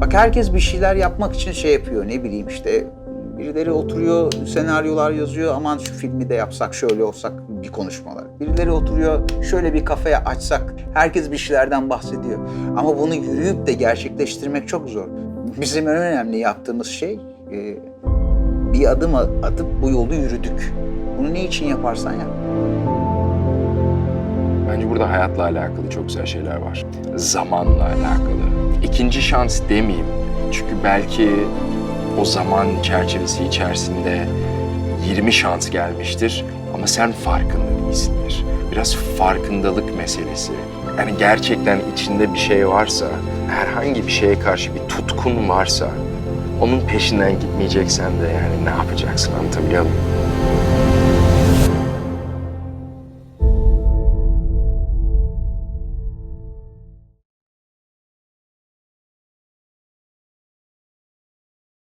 Bak herkes bir şeyler yapmak için şey yapıyor ne bileyim işte birileri oturuyor senaryolar yazıyor aman şu filmi de yapsak şöyle olsak bir konuşmalar. Birileri oturuyor şöyle bir kafeye açsak herkes bir şeylerden bahsediyor. Ama bunu yürüyüp de gerçekleştirmek çok zor. Bizim en önemli yaptığımız şey e, bir adım atıp bu yolu yürüdük. Bunu ne için yaparsan yap. Bence burada hayatla alakalı çok güzel şeyler var. Zamanla alakalı. İkinci şans demeyeyim. Çünkü belki o zaman çerçevesi içerisinde 20 şans gelmiştir ama sen farkında değilsindir. Biraz farkındalık meselesi. Yani gerçekten içinde bir şey varsa, herhangi bir şeye karşı bir tutkun varsa onun peşinden gitmeyeceksen de yani ne yapacaksın anlatabiliyor muyum?